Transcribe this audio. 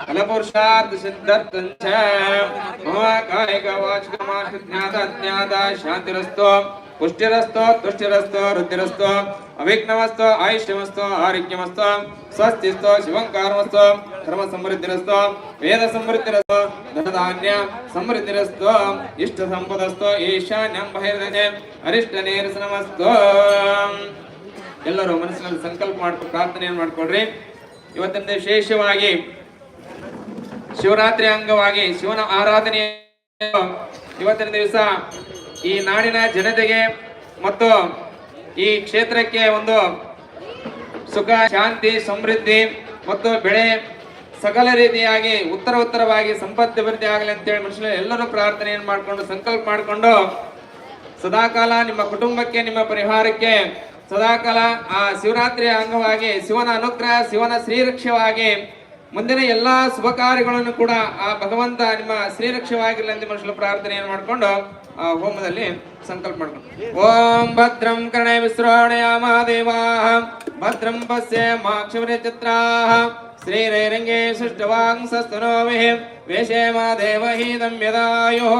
ಫಲಪುರುಷಾರ್ಥ ಸಿದ್ಧಾರ್ಥಂಚ ಮಮ ಕಾಯಿಕ ವಾಚಿಕ ಮಾಷ್ಟ ಜ್ಞಾತ ಅಜ್ಞಾತ ಶಾಂತಿರಸ್ತೋ ಪುಷ್ಟಿರಸ್ತೋ ತುಷ್ಟಿರಸ್ತೋ ವೃದ್ಧಿರಸ್ತೋ ಅವಿಘ್ನಮಸ್ತೋ ಆಯುಷ್ಯಮಸ್ತೋ ಆರೋಗ್ಯಮಸ್ತೋ ಸ್ವಸ್ತಿಸ್ತೋ ಶಿವಂಕಾರಮಸ್ತೋ ಧರ್ಮ ಸಮೃದ್ಧಿರಸ್ತೋ ವೇದ ಸಮೃದ್ಧಿರಸ್ತೋ ಧನಧಾನ್ಯ ಸಮೃದ್ಧಿರಸ್ತೋ ಇಷ್ಟ ಸಂಪದಸ್ತೋ ಈಶಾನ್ಯಂ ಬಹಿರ್ದನೆ ಅರಿಷ್ಟ ನೇರಸನಮಸ್ತೋ ಎಲ್ಲರೂ ಮನಸ್ಸಿನಲ್ಲಿ ಸಂಕಲ್ಪ ಮಾಡ್ಕೊ, ಪ್ರಾರ್ಥನೆಯನ್ನು ಮಾಡ್ಕೊಡ್ರಿ ಇವತ್ತಿನ ವಿಶೇಷವಾಗಿ ಶಿವರಾತ್ರಿ ಅಂಗವಾಗಿ ಶಿವನ ಆರಾಧನೆ ಇವತ್ತಿನ ದಿವಸ ಈ ನಾಡಿನ ಜನತೆಗೆ ಮತ್ತು ಈ ಕ್ಷೇತ್ರಕ್ಕೆ ಒಂದು ಸುಖ, ಶಾಂತಿ, ಸಮೃದ್ಧಿ ಮತ್ತು ಬೆಳೆ ಸಕಲ ರೀತಿಯಾಗಿ ಉತ್ತರ ಉತ್ತರವಾಗಿ ಸಂಪತ್ತು ಅಭಿವೃದ್ಧಿ ಆಗಲಿ ಅಂತೇಳಿ ಮನುಷ್ಯರು, ಎಲ್ಲರೂ ಪ್ರಾರ್ಥನೆಯನ್ನು ಮಾಡಿಕೊಂಡು, ಸಂಕಲ್ಪ ಮಾಡಿಕೊಂಡು ಸದಾಕಾಲ ನಿಮ್ಮ ಕುಟುಂಬಕ್ಕೆ, ನಿಮ್ಮ ಪರಿಹಾರಕ್ಕೆ ಸದಾಕಾಲ ಆ ಶಿವರಾತ್ರಿಯ ಅಂಗವಾಗಿ ಶಿವನ ಅನುಗ್ರಹ, ಶಿವನ ಶ್ರೀರಕ್ಷವಾಗಿ ಮುಂದಿನ ಎಲ್ಲಾ ಶುಭ ಕಾರ್ಯಗಳನ್ನು ಕೂಡ ಆ ಭಗವಂತ ನಿಮ್ಮ ಶ್ರೀರಕ್ಷವಾಗಿರಲಿ ಅಂತ ಮನುಷ್ಯರು ಪ್ರಾರ್ಥನೆಯನ್ನು ಮಾಡಿಕೊಂಡು, ಆ ಹೋಮದಲ್ಲಿ ಸಂಕಲ್ಪ ಮಾಡ್ಕೊಂಡು. ಓಂ ಭದ್ರಂ ಕರ್ಣೆ ವಿಶ್ರವಣಯಾಮ ಮಹಾದೇವಾ ಭದ್ರಂ ಪಶ್ಯ ಮಾಕ್ಷವರಿ ಚಿತ್ರ ಶ್ರೀರೈರಂಗೇ ಸೃಷ್ಟವಾಂಸಸ್ತನೋಮಿ ವೇಷೇಮ ಹೀ ಯದಾಯೋ